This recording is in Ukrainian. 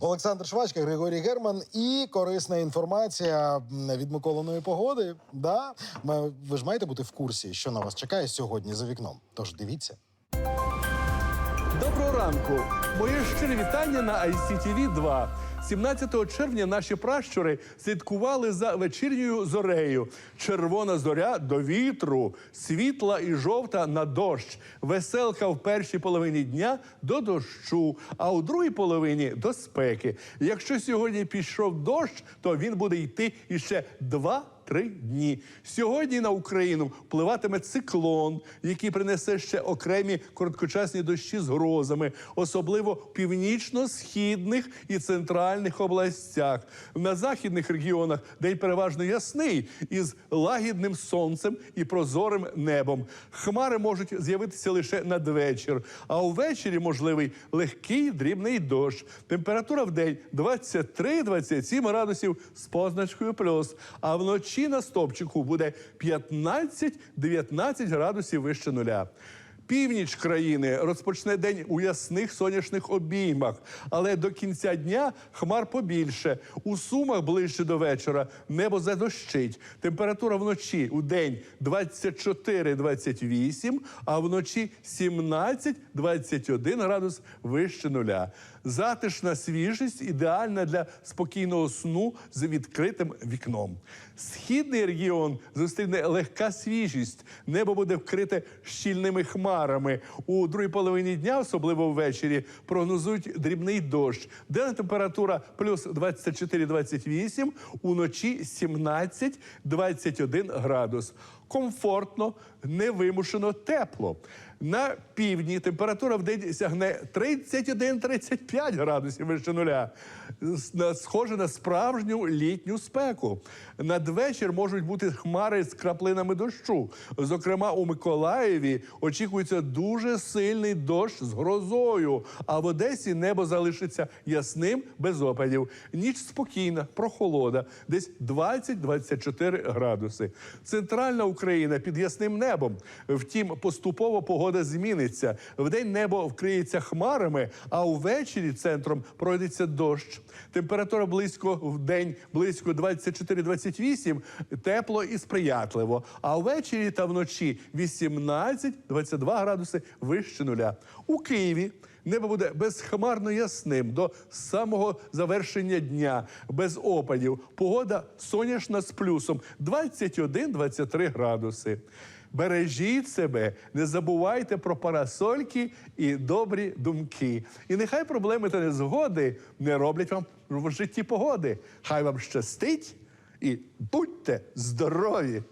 Олександр Швачка, Григорій Герман і корисна інформація від Миколиної погоди. Да, ви ж маєте бути в курсі, що на вас чекає сьогодні за вікном. Тож дивіться. Доброго ранку! Моє щире вітання на ICTV 2. 17 червня наші пращури слідкували за вечірньою зорею. Червона зоря до вітру, світла і жовта на дощ, веселка в першій половині дня до дощу, а у другій половині до спеки. Якщо сьогодні пішов дощ, то він буде йти іще два три дні. Сьогодні на Україну впливатиме циклон, який принесе ще окремі короткочасні дощі з грозами, особливо в північно-східних і центральних областях. На західних регіонах день переважно ясний із лагідним сонцем і прозорим небом. Хмари можуть з'явитися лише надвечір, а увечері можливий легкий дрібний дощ. Температура в день 23-27 градусів з позначкою плюс, а вночі на стопчику буде 15-19 градусів вище нуля. Північ країни розпочне день у ясних сонячних обіймах, але до кінця дня хмар побільше. У сумах ближче до вечора небо задощить. Температура вночі у день 24-28, а вночі 17-21 градус вище нуля. Затишна свіжість ідеальна для спокійного сну з відкритим вікном. Східний регіон зустріне легка свіжість. Небо буде вкрите щільними хмарами. У другій половині дня, особливо ввечері, прогнозують дрібний дощ. Денна температура плюс 24-28, уночі 17-21 градус. Комфортно, невимушено тепло. На півдні температура в день сягне 31-35 градусів вище нуля. Схоже на справжню літню спеку. Надвечір можуть бути хмари з краплинами дощу. Зокрема, у Миколаєві очікується дуже сильний дощ з грозою. А в Одесі небо залишиться ясним без опадів. Ніч спокійна, прохолода, десь 20-24 градуси. Центральна Україна під ясним небом. Втім, поступово погода зміниться. Вдень небо вкриється хмарами, а увечері центром пройдеться дощ. Температура близько в день близько 24-28, тепло і сприятливо. А ввечері та вночі 18-22 градуси вище нуля. У Києві Небо буде безхмарно ясним до самого завершення дня, без опадів. Погода сонячна з плюсом 21-23 градуси. Бережіть себе, не забувайте про парасольки і добрі думки. І нехай проблеми та незгоди не роблять вам в житті погоди. Хай вам щастить і будьте здорові!